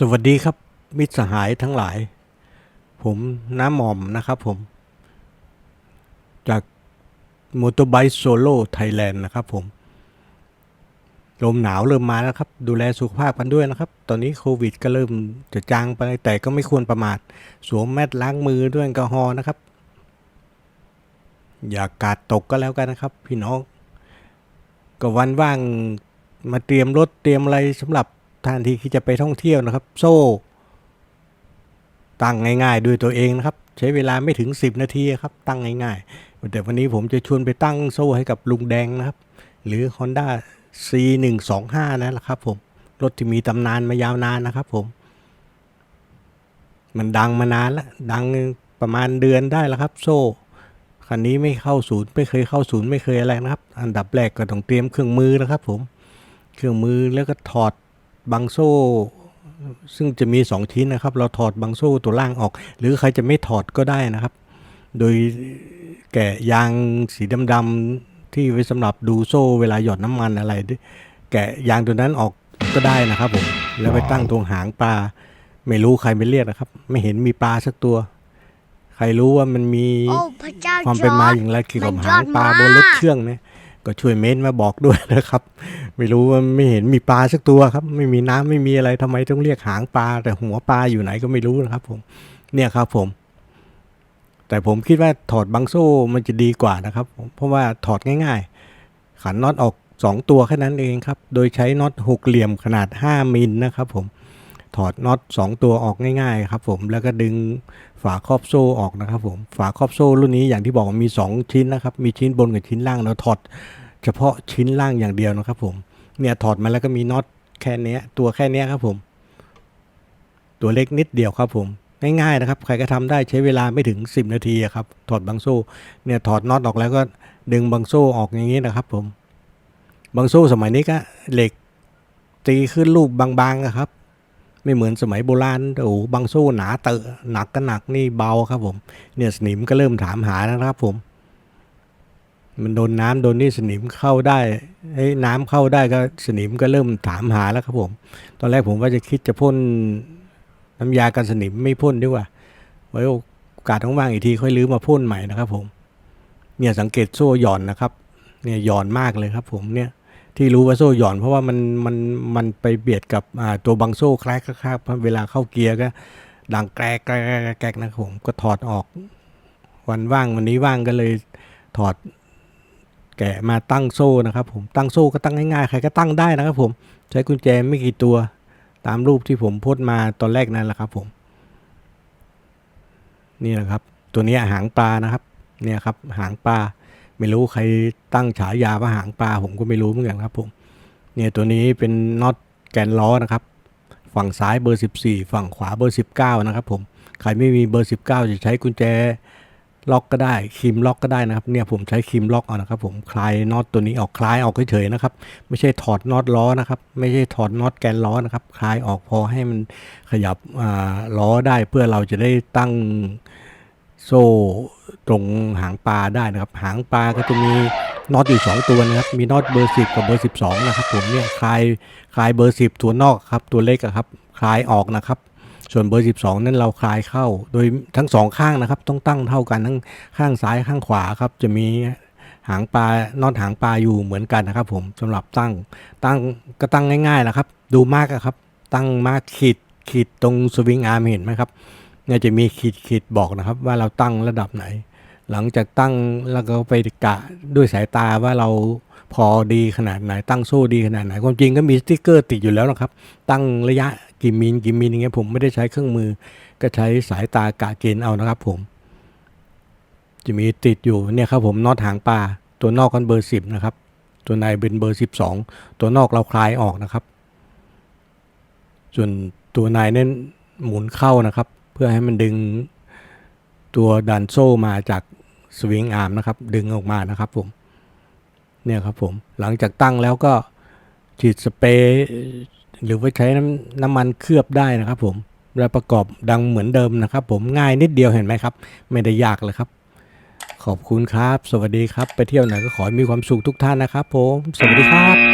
สวัสดีครับ มิตรสหายทั้งหลาย ผมน้ำหม่อมนะครับผม จากมอเตอร์ไบค์โซโล่ไทยแลนด์นะครับผม ลมหนาวเริ่มมาแล้วครับ ดูแลสุขภาพกันด้วยนะครับ ตอนนี้โควิดก็เริ่มจะจางไปแต่ก็ไม่ควรประมาท สวมแมสล้างมือด้วยแอลกอฮอล์นะครับ อย่ากาดตกก็แล้วกันนะครับ พี่น้อง ก็วันว่างมาเตรียมรถเตรียมอะไรสำหรับ ท่านที่คิดจะไปท่องเที่ยวนะครับ โซ่ตั้งง่ายๆด้วยตัวเองนะครับ ใช้เวลาไม่ถึง 10 นาทีครับ ตั้งง่ายๆ แต่วันนี้ผมจะชวนไปตั้งโซ่ให้กับลุงแดงนะครับ หรือ Honda C125 นั่นแหละครับผมรถที่มีตำนานมายาวนานนะครับผม มันดังมานานแล้วดังประมาณเดือนได้แล้วครับ โซ่คันนี้ไม่เข้าศูนย์ไม่เคยเข้าศูนย์ไม่เคยอะไรนะครับ อันดับแรกก็ต้องเตรียมเครื่องมือนะครับผม เครื่องมือแล้วก็ถอด บังโซ่ซึ่งจะมี 2 ชิ้นนะครับ เราถอดบังโซ่ตัวล่างออก หรือใครจะไม่ถอดก็ได้นะครับ โดยแกะยางสีดำๆที่ไว้สำหรับดูโซ่เวลาหยอดน้ำมันอะไร แกะยางตัวนั้นออกก็ได้นะครับผมแล้วไปตั้งตรงหางปลา ไม่รู้ใครไปเรียกนะครับ ไม่เห็นมีปลาสักตัว ใครรู้ว่ามันมีโอ้พระเจ้าความจเป็นอมาร์จอย่างไรเกี่ยวกับมันยหาองดปลามากบนรถเครื่องเนี่ย ก็ช่วยเม้นมาบอกด้วยนะครับ ไม่รู้ว่าไม่เห็นมีปลาสักตัวครับ ไม่มีน้ำไม่มีอะไรทำไมต้องเรียกหางปลา แต่หัวปลาอยู่ไหนก็ไม่รู้นะครับ ผมเนี่ยครับผม แต่ผมคิดว่าถอดบังโซ่มันจะดีกว่านะครับผมเพราะว่าถอดง่าย ๆ ขันน็อตออก 2 ตัวแค่นั้นเองครับ โดยใช้น็อตหกเหลี่ยมขนาด 5มิลนะครับ ผม ถอดน็อต2 ตัวออกง่ายๆครับผมแล้วก็ดึงฝาครอบโซ่ออกนะครับผมฝาครอบโซ่รุ่นนี้อย่างที่บอกมี 2 ชิ้นนะครับมีชิ้นบนกับชิ้นล่างเราถอดเฉพาะชิ้นล่างอย่างเดียวนะครับผมเนี่ยถอดมาแล้วก็มีน็อตแค่นี้ตัวแค่นี้ครับผม ตัวเล็กนิดเดียวครับผมง่ายๆนะครับ ใครก็ทำได้ใช้เวลาไม่ถึง 10 นาทีครับถอดบังโซ่เนี่ยถอดน็อตออกแล้วก็ดึงบังโซ่ออกอย่างนี้นะครับผมบังโซ่สมัยนี้ก็เหล็กตีขึ้นรูปบางๆอะครับ ไม่เหมือนสมัยโบราณโอ้โหบางโซ่หนาเตอะหนักก็หนักนี่เบาครับผม เนี่ยสนิมก็เริ่มถามหาแล้วนะครับผม มันโดนน้ำโดนนี่สนิมเข้าได้ไอ้น้ำเข้าได้ก็สนิมก็เริ่มถามหาแล้วครับผม ตอนแรกผมว่าจะคิดจะพ่นน้ำยากันสนิมไม่พ่นดีกว่าไว้โอกาสว่างๆอีกทีค่อยลื้อมาพ่นใหม่นะครับผม เนี่ยสังเกตโซ่หย่อนนะครับ เนี่ยหย่อนมากเลยครับผมเนี่ย ที่รู้ว่าโซ่หย่อน เพราะว่ามันมันมันไปเบียดกับตัวบังโซ่คล้ายคล้ายเวลาเข้าเกียร์ก็ดังแกรกแกรกแกรกนะครับผมก็ถอดออก วันว่างวันนี้ว่างก็เลยถอดแกะมาตั้งโซ่นะครับผมตั้งโซ่ก็ตั้งง่ายๆใครก็ตั้งได้นะครับผมใช้กุญแจไม่กี่ตัวตามรูปที่ผมโพสต์มาตอนแรกนั่นแหละครับผม นี่แหละครับ ตัวนี้หางปลานะครับ เนี่ยครับหางปลา ไม่รู้ใครตั้งฉายาว่าหางปลาผมก็ไม่รู้เหมือนกันครับผมเนี่ยตัวนี้เป็นน็อตแกนล้อนะครับ ฝั่งซ้ายเบอร์ 14 ฝั่งขวาเบอร์ 19 นะครับผมใครไม่มีเบอร์ 19 จะใช้กุญแจล็อกก็ได้คีมล็อกก็ได้นะครับเนี่ยผมใช้คีมล็อกเอานะครับ ผมคลายน็อตตัวนี้ออกคลายออกเฉยๆนะครับ ไม่ใช่ถอดน็อตล้อนะครับ ไม่ใช่ถอดน็อตแกนล้อนะครับ คลายออกพอให้มันขยับล้อได้เพื่อเราจะได้ตั้ง โซ่ตรงหางปลาได้นะครับ หางปลาก็จะมีน็อตอยู่สองตัวนะครับ มีน็อตเบอร์ 10 กับเบอร์ 12 นะครับ ผมเนี่ยคลายคลายเบอร์ 10 ตัวนอกครับ ตัวเล็กอะครับ คลายออกนะครับ ส่วนเบอร์ 12 นั้นเราคลายเข้า โดยทั้งสองข้างนะครับ ต้องตั้งเท่ากันทั้งข้างซ้ายข้างขวาครับ จะมีหางปลา น็อตหางปลาอยู่เหมือนกันนะครับ ผมสำหรับตั้ง ตั้งก็ตั้งง่ายๆนะครับ ดูมากครับ ตั้งมากขีดขีดตรงสวิงอาร์มเห็นไหมครับ เนี่ยจะมีขีดขีดบอกนะครับ ว่าเราตั้งระดับไหน หลังจากตั้งแล้วก็ไปกะด้วยสายตาว่าเราพอดีขนาดไหน ตั้งโซ่ดีขนาดไหน ความจริงก็มีสติ๊กเกอร์ติดอยู่แล้วนะครับ ตั้งระยะกี่มิลกี่มิลอย่างเงี้ยผมไม่ได้ใช้เครื่องมือ ก็ใช้สายตากะเกณฑ์เอานะครับ ผม จะมีติดอยู่เนี่ยครับผมน็อตหางปลาตัวนอกกันเบอร์สิบนะครับ ตัวในเป็นเบอร์สิบสองตัวนอกเราคลายออกนะครับ ส่วนตัวในเน้นหมุนเข้านะครับ เพื่อให้มันดึงตัวดันโซ่มาจากสวิงอาร์มนะครับ ดึงออกมานะครับผม เนี่ยครับผม หลังจากตั้งแล้วก็ฉีดสเปรย์หรือว่าใช้น้ำน้ำมันเคลือบได้นะครับผมแล้วประกอบดังเหมือนเดิมนะครับ ผมง่ายนิดเดียวเห็นไหมครับ ไม่ได้ยากเลยครับ ขอบคุณครับ สวัสดีครับ ไปเที่ยวไหนก็ขอให้มีความสุขทุกท่านนะครับ ผม สวัสดีครับ